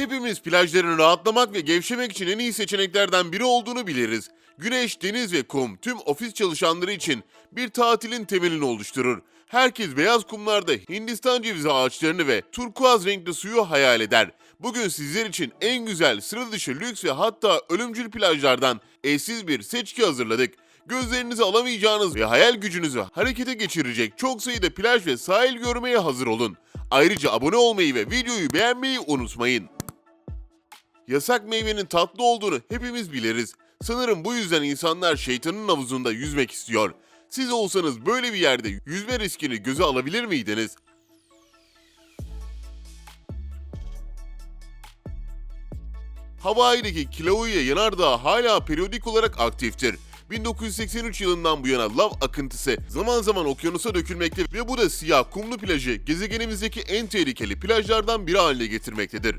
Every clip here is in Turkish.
Hepimiz plajların rahatlamak ve gevşemek için en iyi seçeneklerden biri olduğunu biliriz. Güneş, deniz ve kum tüm ofis çalışanları için bir tatilin temelini oluşturur. Herkes beyaz kumlarda Hindistan cevizi ağaçlarını ve turkuaz renkli suyu hayal eder. Bugün sizler için en güzel, sıra dışı, lüks ve hatta ölümcül plajlardan eşsiz bir seçki hazırladık. Gözlerinizi alamayacağınız ve hayal gücünüzü harekete geçirecek çok sayıda plaj ve sahil görmeye hazır olun. Ayrıca abone olmayı ve videoyu beğenmeyi unutmayın. Yasak meyvenin tatlı olduğunu hepimiz biliriz. Sanırım bu yüzden insanlar şeytanın havuzunda yüzmek istiyor. Siz olsanız böyle bir yerde yüzme riskini göze alabilir miydiniz? Hawaii'deki Kilauea yanardağı hala periyodik olarak aktiftir. 1983 yılından bu yana lav akıntısı zaman zaman okyanusa dökülmekte ve bu da siyah kumlu plajı gezegenimizdeki en tehlikeli plajlardan biri haline getirmektedir.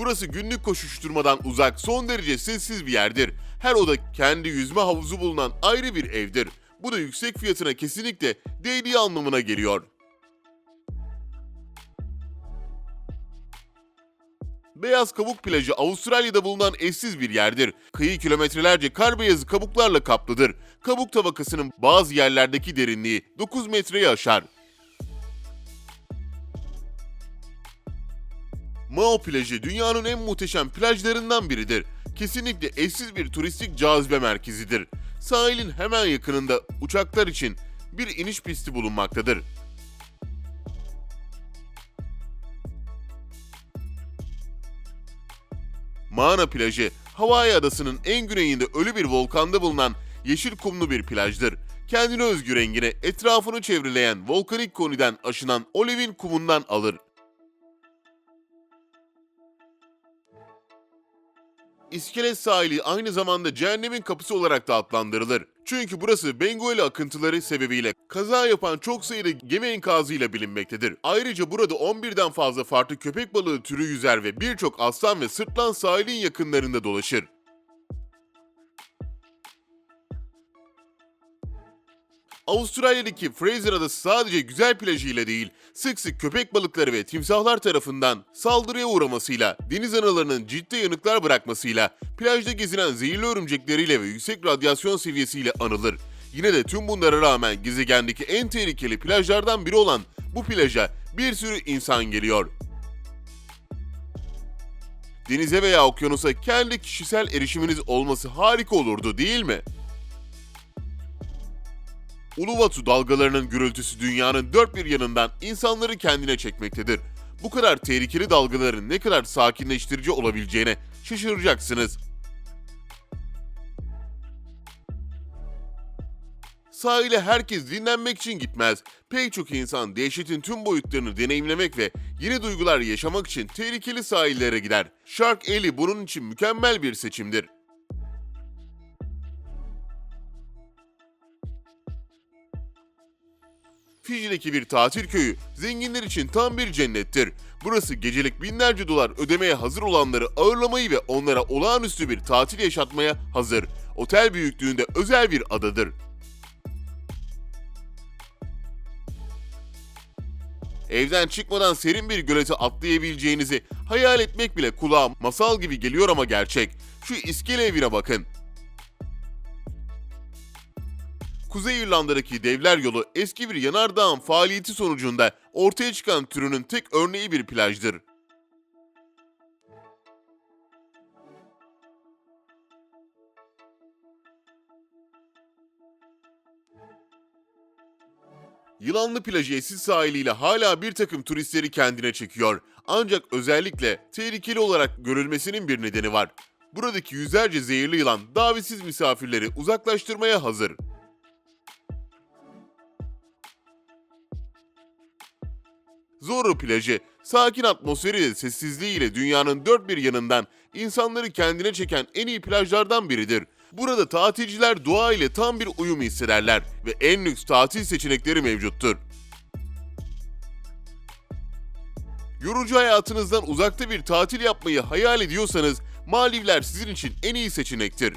Burası günlük koşuşturmadan uzak, son derece sessiz bir yerdir. Her oda kendi yüzme havuzu bulunan ayrı bir evdir. Bu da yüksek fiyatına kesinlikle değdiği anlamına geliyor. Beyaz Kabuk Plajı Avustralya'da bulunan eşsiz bir yerdir. Kıyı kilometrelerce kar beyazı kabuklarla kaplıdır. Kabuk tabakasının bazı yerlerdeki derinliği 9 metreyi aşar. Mao plajı dünyanın en muhteşem plajlarından biridir. Kesinlikle eşsiz bir turistik cazibe merkezidir. Sahilin hemen yakınında uçaklar için bir iniş pisti bulunmaktadır. Maana plajı, Hawaii adasının en güneyinde ölü bir volkanda bulunan yeşil kumlu bir plajdır. Kendine özgü rengini etrafını çevreleyen volkanik koniden aşınan olivin kumundan alır. İskelet sahili aynı zamanda cehennemin kapısı olarak da adlandırılır. Çünkü burası Benguela akıntıları sebebiyle kaza yapan çok sayıda gemi enkazıyla bilinmektedir. Ayrıca burada 11'den fazla farklı köpek balığı türü yüzer ve birçok aslan ve sırtlan sahilin yakınlarında dolaşır. Avustralya'daki Fraser Adası sadece güzel plajıyla değil, sık sık köpek balıkları ve timsahlar tarafından saldırıya uğramasıyla, deniz analarının ciddi yanıklar bırakmasıyla, plajda gezinen zehirli örümcekleriyle ve yüksek radyasyon seviyesiyle anılır. Yine de tüm bunlara rağmen gezegendeki en tehlikeli plajlardan biri olan bu plaja bir sürü insan geliyor. Denize veya okyanusa kendi kişisel erişiminiz olması harika olurdu değil mi? Uluwatu dalgalarının gürültüsü dünyanın dört bir yanından insanları kendine çekmektedir. Bu kadar tehlikeli dalgaların ne kadar sakinleştirici olabileceğine şaşıracaksınız. Sahile herkes dinlenmek için gitmez. Pek çok insan dehşetin tüm boyutlarını deneyimlemek ve yeni duygular yaşamak için tehlikeli sahillere gider. Shark Alley bunun için mükemmel bir seçimdir. Fiji'deki bir tatil köyü zenginler için tam bir cennettir. Burası gecelik binlerce dolar ödemeye hazır olanları ağırlamayı ve onlara olağanüstü bir tatil yaşatmaya hazır. Otel büyüklüğünde özel bir adadır. Evden çıkmadan serin bir gölete atlayabileceğinizi hayal etmek bile kulağa masal gibi geliyor ama gerçek. Şu iskele evine bakın. Kuzey İrlanda'daki Devler Yolu eski bir yanardağın faaliyeti sonucunda ortaya çıkan türünün tek örneği bir plajdır. Yılanlı plajı esis sahiliyle hala bir takım turistleri kendine çekiyor. Ancak özellikle tehlikeli olarak görülmesinin bir nedeni var. Buradaki yüzlerce zehirli yılan davetsiz misafirleri uzaklaştırmaya hazır. Zorro plajı, sakin atmosferi ve sessizliğiyle dünyanın dört bir yanından insanları kendine çeken en iyi plajlardan biridir. Burada tatilciler doğa ile tam bir uyum hissederler ve en lüks tatil seçenekleri mevcuttur. Yorucu hayatınızdan uzakta bir tatil yapmayı hayal ediyorsanız Maldivler sizin için en iyi seçenektir.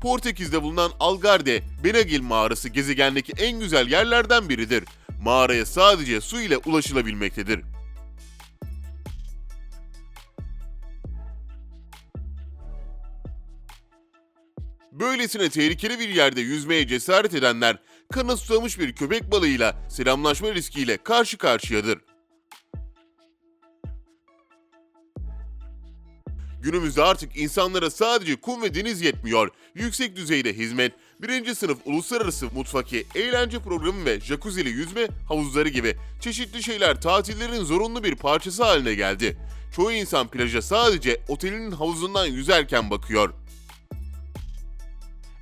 Portekiz'de bulunan Algarve, Benagil mağarası gezegendeki en güzel yerlerden biridir. Mağaraya sadece su ile ulaşılabilmektedir. Böylesine tehlikeli bir yerde yüzmeye cesaret edenler, kana susamış bir köpek balığıyla selamlaşma riskiyle karşı karşıyadır. Günümüzde artık insanlara sadece kum ve deniz yetmiyor. Yüksek düzeyde hizmet, birinci sınıf uluslararası mutfaki, eğlence programı ve jacuzzi'li yüzme havuzları gibi çeşitli şeyler tatillerin zorunlu bir parçası haline geldi. Çoğu insan plaja sadece otelinin havuzundan yüzerken bakıyor.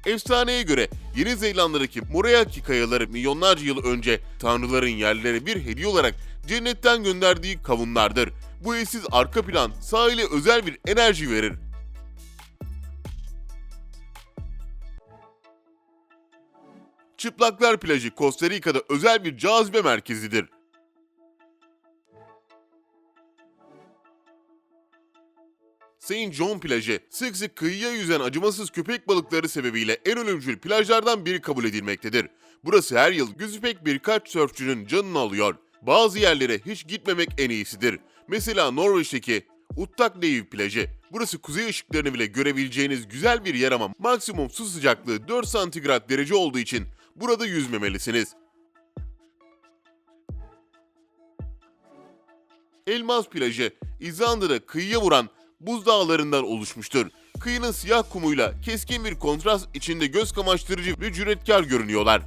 Efsaneye göre Yeni Zelanda'daki Moriaki kayaları milyonlarca yıl önce tanrıların yerlere bir hediye olarak cennetten gönderdiği kavunlardır. Bu eşsiz arka plan sahile özel bir enerji verir. Çıplaklar plajı Costa Rica'da özel bir cazibe merkezidir. Saint John plajı sık sık kıyıya yüzen acımasız köpek balıkları sebebiyle en ölümcül plajlardan biri kabul edilmektedir. Burası her yıl gözü pek birkaç sörfçünün canını alıyor. Bazı yerlere hiç gitmemek en iyisidir. Mesela Norveç'teki Uttakleiv plajı. Burası kuzey ışıklarını bile görebileceğiniz güzel bir yer ama maksimum su sıcaklığı 4 santigrat derece olduğu için burada yüzmemelisiniz. Elmas plajı İzlanda'da kıyıya vuran buz dağlarından oluşmuştur. Kıyının siyah kumuyla keskin bir kontrast içinde göz kamaştırıcı ve cüretkar görünüyorlar.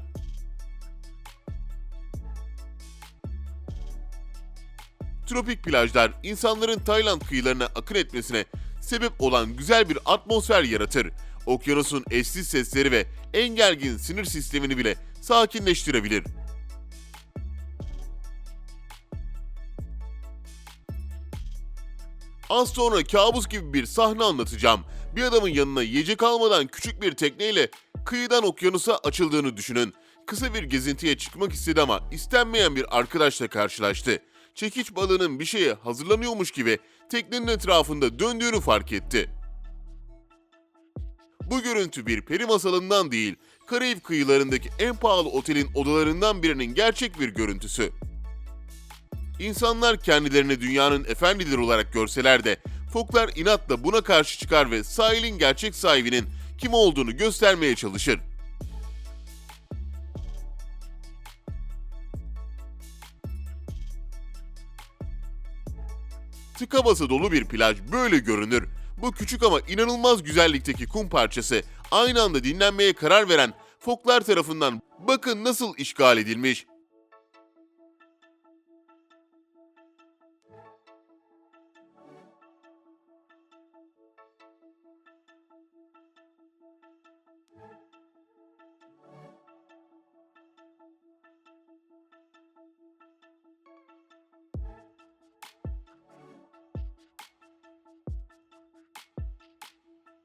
Tropik plajlar insanların Tayland kıyılarına akın etmesine sebep olan güzel bir atmosfer yaratır. Okyanusun eşsiz sesleri ve en gergin sinir sistemini bile sakinleştirebilir. Az sonra kabus gibi bir sahne anlatacağım. Bir adamın yanına yiyecek almadan küçük bir tekneyle kıyıdan okyanusa açıldığını düşünün. Kısa bir gezintiye çıkmak istedi ama istenmeyen bir arkadaşla karşılaştı. Çekiç balığının bir şeye hazırlanıyormuş gibi teknenin etrafında döndüğünü fark etti. Bu görüntü bir peri masalından değil, Karayip kıyılarındaki en pahalı otelin odalarından birinin gerçek bir görüntüsü. İnsanlar kendilerini dünyanın efendileri olarak görseler de foklar inatla buna karşı çıkar ve sahilin gerçek sahibinin kim olduğunu göstermeye çalışır. Tıka basa dolu bir plaj böyle görünür. Bu küçük ama inanılmaz güzellikteki kum parçası aynı anda dinlenmeye karar veren foklar tarafından bakın nasıl işgal edilmiş.